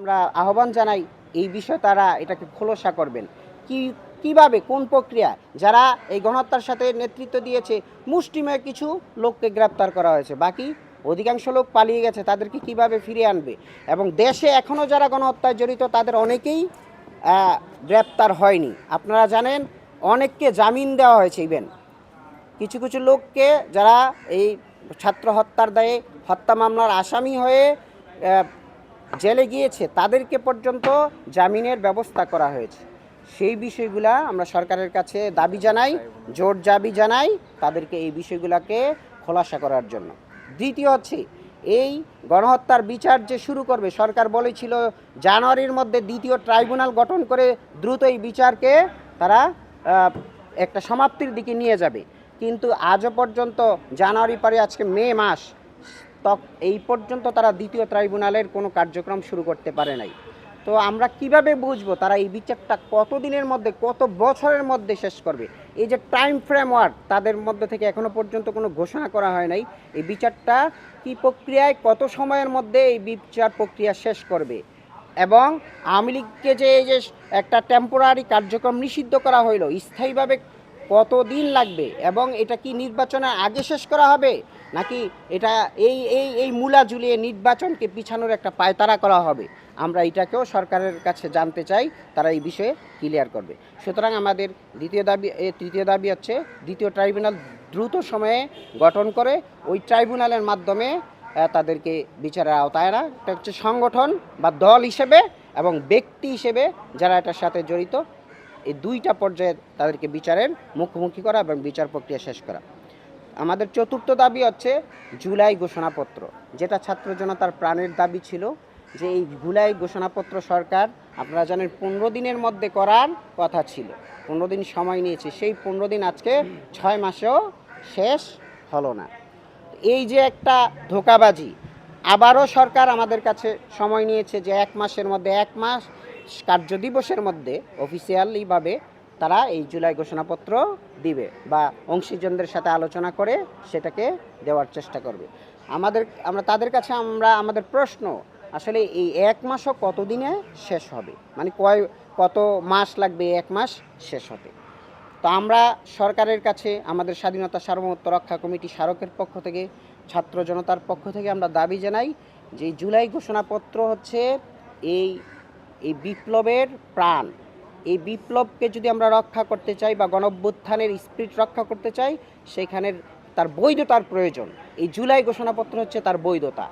আমরা আহ্বান জানাই, এই বিষয়ে তারা এটাকে খোলসা করবেন। কি, কীভাবে, কোন প্রক্রিয়া? যারা এই গণহত্যার সাথে নেতৃত্ব দিয়েছে, মুষ্টিমেয় কিছু লোককে গ্রেপ্তার করা হয়েছে। বাকি অধিকাংশ লোক পালিয়ে গেছে, তাদেরকে কীভাবে ফিরিয়ে আনবে? এবং দেশে এখনও যারা গণহত্যায় জড়িত, তাদের অনেকেই গ্রেপ্তার হয়নি। আপনারা জানেন, অনেককে জামিন দেওয়া হয়েছে, ইভেন। কিছু কিছু লোককে যারা এই ছাত্র হত্যার দায়ে হত্যা মামলার আসামি হয়ে জেলে গিয়েছে, তাদেরকে পর্যন্ত জামিনের ব্যবস্থা করা হয়েছে। সেই বিষয়গুলা আমরা সরকারের কাছে দাবি জানাই, জোর দাবি জানাই তাদেরকে এই বিষয়গুলোকে খোলাসা করার জন্য। দ্বিতীয় হচ্ছে, এই গণহত্যার বিচার যে শুরু করবে, সরকার বলেছিল জানুয়ারির মধ্যে দ্বিতীয় ট্রাইব্যুনাল গঠন করে দ্রুত এই বিচারকে তারা একটা সমাপ্তির দিকে নিয়ে যাবে। কিন্তু আজও পর্যন্ত জানুয়ারি পরে, আজকে মে মাস এই পর্যন্ত তারা দ্বিতীয় ট্রাইব্যুনালের কোনো কার্যক্রম শুরু করতে পারে নাই। তো আমরা কীভাবে বুঝব তারা এই বিচারটা কত দিনের মধ্যে, কত বছরের মধ্যে শেষ করবে? এই যে টাইম ফ্রেমওয়ার্ক তাদের মধ্যে থেকে এখনও পর্যন্ত কোনো ঘোষণা করা হয় নাই। এই বিচারটা কি প্রক্রিয়ায়, কত সময়ের মধ্যে এই বিচার প্রক্রিয়া শেষ করবে? এবং আওয়ামী লীগকে যে এই যে একটা টেম্পোরারি কার্যক্রম নিষিদ্ধ করা হইল, স্থায়ীভাবে কতদিন লাগবে? এবং এটা কি নির্বাচনের আগে শেষ করা হবে? নাকি এটা এই এই এই মূলা ঝুলিয়ে নির্বাচনকে পিছানোর একটা পায়তারা করা হবে? আমরা এটাকেও সরকারের কাছে জানতে চাই, তারা এই বিষয়ে ক্লিয়ার করবে। সুতরাং আমাদের দ্বিতীয় দাবি তৃতীয় দাবি হচ্ছে, দ্বিতীয় ট্রাইব্যুনাল দ্রুত সময়ে গঠন করে, ওই ট্রাইব্যুনালের মাধ্যমে তাদেরকে বিচারের আওতায় আনা। এটা হচ্ছে সংগঠন বা দল হিসেবে এবং ব্যক্তি হিসেবে যারা এটার সাথে জড়িত, এই দুইটা পর্যায়ে তাদেরকে বিচারের মুখোমুখি করা এবং বিচার প্রক্রিয়া শেষ করা। আমাদের চতুর্থ দাবি হচ্ছে জুলাই ঘোষণাপত্র, যেটা ছাত্র জনতার প্রাণের দাবি ছিল যে এই জুলাই ঘোষণাপত্র সরকার আপনারা জানেন পনেরো দিনের মধ্যে করার কথা ছিল। পনেরো দিন সময় নিয়েছে, সেই পনেরো দিন আজকে ছয় মাসেও শেষ হলো না। এই যে একটা ধোকাবাজি, আবারও সরকার আমাদের কাছে সময় নিয়েছে যে এক মাসের মধ্যে, এক মাস কার্য দিবসের মধ্যে অফিসিয়ালিভাবে তারা এই জুলাই ঘোষণাপত্র দিবে বা অংশীজনদের সাথে আলোচনা করে সেটাকে দেওয়ার চেষ্টা করবে। আমাদের, আমরা, তাদের কাছে আমরা, আমাদের প্রশ্ন, আসলে এই এক মাসও কতদিনে শেষ হবে? মানে কয়, কত মাস লাগবে এক মাস শেষ হতে? তো আমরা সরকারের কাছে, আমাদের স্বাধীনতা সার্বভৌমত্ব রক্ষা কমিটি স্মারকের পক্ষ থেকে, ছাত্র জনতার পক্ষ থেকে আমরা দাবি জানাই যে জুলাই ঘোষণাপত্র হচ্ছে এই এই বিপ্লবের প্রাণ। এই বিপ্লবকে যদি আমরা রক্ষা করতে চাই বা গণভ্যুত্থানের স্পিরিট রক্ষা করতে চাই, সেখানের তার বৈধতার প্রয়োজন। এই জুলাই ঘোষণাপত্র হচ্ছে তার বৈধতা।